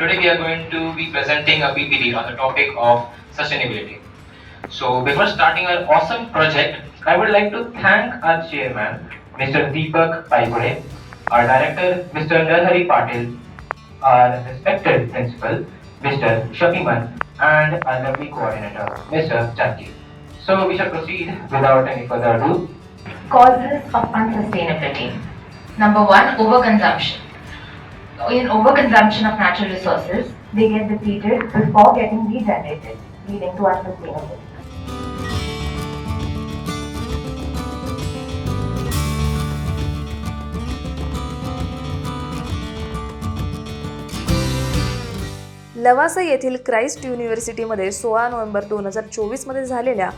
Today we are going to be presenting a PPT on the topic of sustainability. So before starting our awesome project, I would like to thank our chairman, Mr. Deepak Paigode, our director, Mr. Narhari Patil, our respected principal, Mr. Shakiman, and our lovely coordinator, Mr. Chanki. So we shall proceed without any further ado. Causes of unsustainability. Number one, overconsumption. In overconsumption of natural resources, they get depleted before getting regenerated, leading to unsustainability. Lavasa येथील Christ युनिव्हर्सिटीमध्ये सोळा November दोन हजार चोवीसमध्ये झालेल्या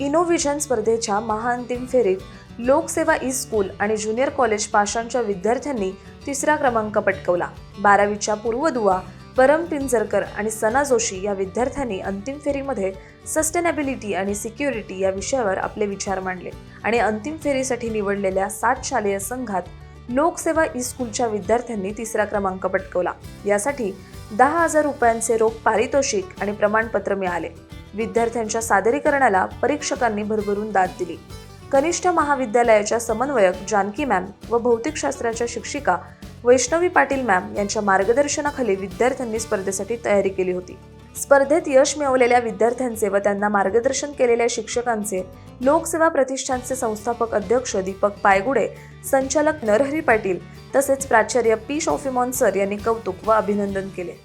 इनोव्हिजन स्पर्धेच्या महाअंतिम फेरीत Lokseva E school आणि ज्युनियर कॉलेज पाषाणच्या विद्यार्थ्यांनी तिसरा क्रमांक पटकवला. बारावीच्या पूर्वदुवा परम पिंजरकर आणि सना जोशी या विद्यार्थ्यांनी अंतिम फेरीमध्ये सस्टेनेबिलिटी आणि सिक्युरिटी या विषयावर आपले विचार मांडले आणि अंतिम फेरीसाठी निवडलेल्या सात शालेय संघात लोकसेवा ई स्कूलच्या विद्यार्थ्यांनी तिसरा क्रमांक पटकवला. यासाठी दहा हजार रुपयांचे रोख पारितोषिक आणि प्रमाणपत्र मिळाले. विद्यार्थ्यांच्या सादरीकरणाला परीक्षकांनी भरभरून दाद दिली. कनिष्ठ महाविद्यालयाच्या समन्वयक जानकी मॅम व भौतिकशास्त्राच्या शिक्षिका वैष्णवी पाटील मॅम यांच्या मार्गदर्शनाखाली विद्यार्थ्यांनी स्पर्धेसाठी तयारी केली होती. स्पर्धेत यश मिळवलेल्या विद्यार्थ्यांचे व त्यांना मार्गदर्शन केलेल्या शिक्षकांचे लोकसेवा प्रतिष्ठानचे संस्थापक अध्यक्ष दीपक पायगुडे संचालक नरहरी पाटील तसेच प्राचार्य पी शॉफिमॉन सर यांनी कौतुक व अभिनंदन केले.